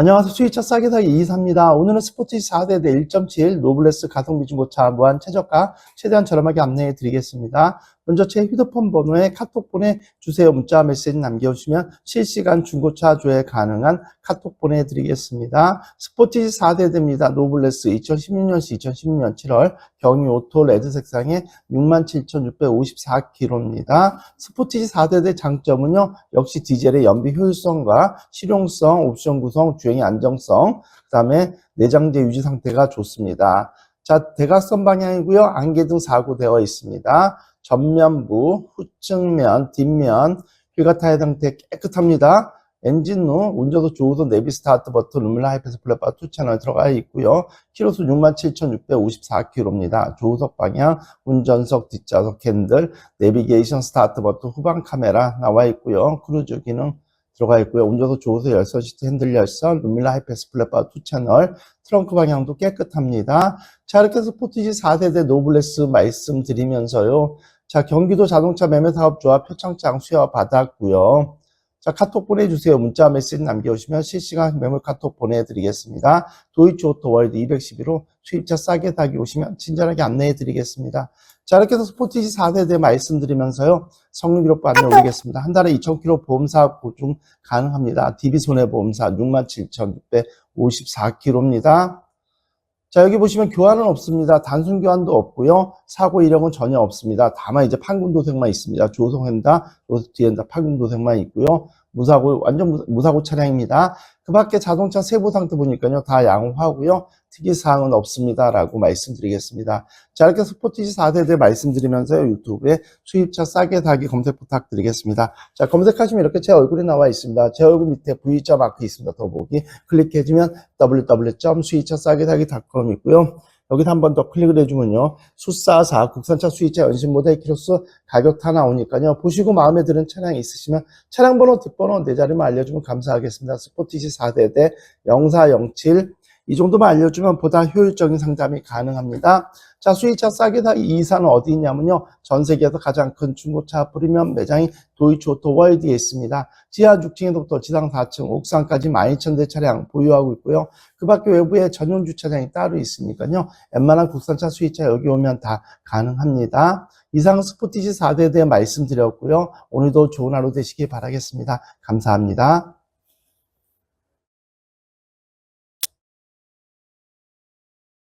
안녕하세요. 수익차 싸게 사기 이사입니다. 오늘은 스포티지 4대대 1.7 노블레스 가성비 중고차 무한 최저가 최대한 저렴하게 안내해 드리겠습니다. 먼저 제 휴대폰 번호에 카톡 보내주세요. 문자 메시지 남겨주시면 실시간 중고차 조회 가능한 카톡 보내드리겠습니다. 스포티지 4대대입니다. 노블레스 2016년시 2016년 7월 경유 오토 레드 색상의 67,654km입니다. 스포티지 4대대 장점은요. 역시 디젤의 연비 효율성과 실용성, 옵션 구성, 주행의 안정성, 그 다음에 내장재 유지 상태가 좋습니다. 자, 대각선 방향이고요. 안개등 사고 되어 있습니다. 전면부, 후측면, 뒷면, 휠과 타이어 상태 깨끗합니다. 엔진 후 운전도 좋으서 내비 스타트 버튼, 루밀라 하이패스 플랫바 2 채널 들어가 있고요. 키로수 67,654km입니다. 조수석 방향, 운전석, 뒷좌석 핸들, 내비게이션 스타트 버튼, 후방 카메라 나와 있고요. 크루즈 기능 들어가 있고요. 운전석 조수석 열선 시트 핸들 열선, 루밀라 하이패스 플랫바 2 채널, 트렁크 방향도 깨끗합니다. 자, 이렇게 해서 포티지 4세대 노블레스 말씀드리면서요. 자, 경기도 자동차 매매 사업조합 표창장 수여 받았고요. 자, 카톡 보내주세요. 문자 메시지 남겨주시면 실시간 매물 카톡 보내드리겠습니다. 도이치 오토 월드 211호 수입차 싸게 사기 오시면 친절하게 안내해 드리겠습니다. 자, 이렇게 해서 스포티지 4세대 말씀드리면서요. 성능 기록부 안내 올리겠습니다. 한 달에 2,000km 보험사 보증 가능합니다. DB손해보험사 67,654km입니다. 자, 여기 보시면 교환은 없습니다. 단순 교환도 없고요. 사고 이력은 전혀 없습니다. 다만 이제 판금 도색만 있습니다. 조성한다, 뒤엔다 판금 도색만 있고요. 무사고, 완전 무- 무사고 차량입니다. 그 밖에 자동차 세부 상태 보니까요. 다 양호하고요. 특이사항은 없습니다라고 말씀드리겠습니다. 자, 이렇게 스포티지 4세대 말씀드리면서요. 유튜브에 수입차 싸게 사기 검색 부탁드리겠습니다. 자, 검색하시면 이렇게 제 얼굴이 나와 있습니다. 제 얼굴 밑에 V자 마크 있습니다. 더보기 클릭해주면 www.수입차 싸게 사기.com 있고요. 여기서 한 번 더 클릭을 해주면요. 수사사 국산차 수입차 연신 모델 키로수 가격 다 나오니까요. 보시고 마음에 드는 차량이 있으시면 차량 번호, 뒷번호 네 자리만 알려주면 감사하겠습니다. 스포티지 4대대 0407 이 정도만 알려주면 보다 효율적인 상담이 가능합니다. 자, 수입차 싸게 이 이사는 어디 있냐면요. 전 세계에서 가장 큰 중고차 프리미엄 매장이 도이치 오토 월드에 있습니다. 지하 6층에서부터 지상 4층, 옥상까지 12,000대 차량 보유하고 있고요. 그 밖에 외부에 전용 주차장이 따로 있으니까요. 웬만한 국산차 수입차 여기 오면 다 가능합니다. 이상 스포티지 4대에 대해 말씀드렸고요. 오늘도 좋은 하루 되시길 바라겠습니다. 감사합니다.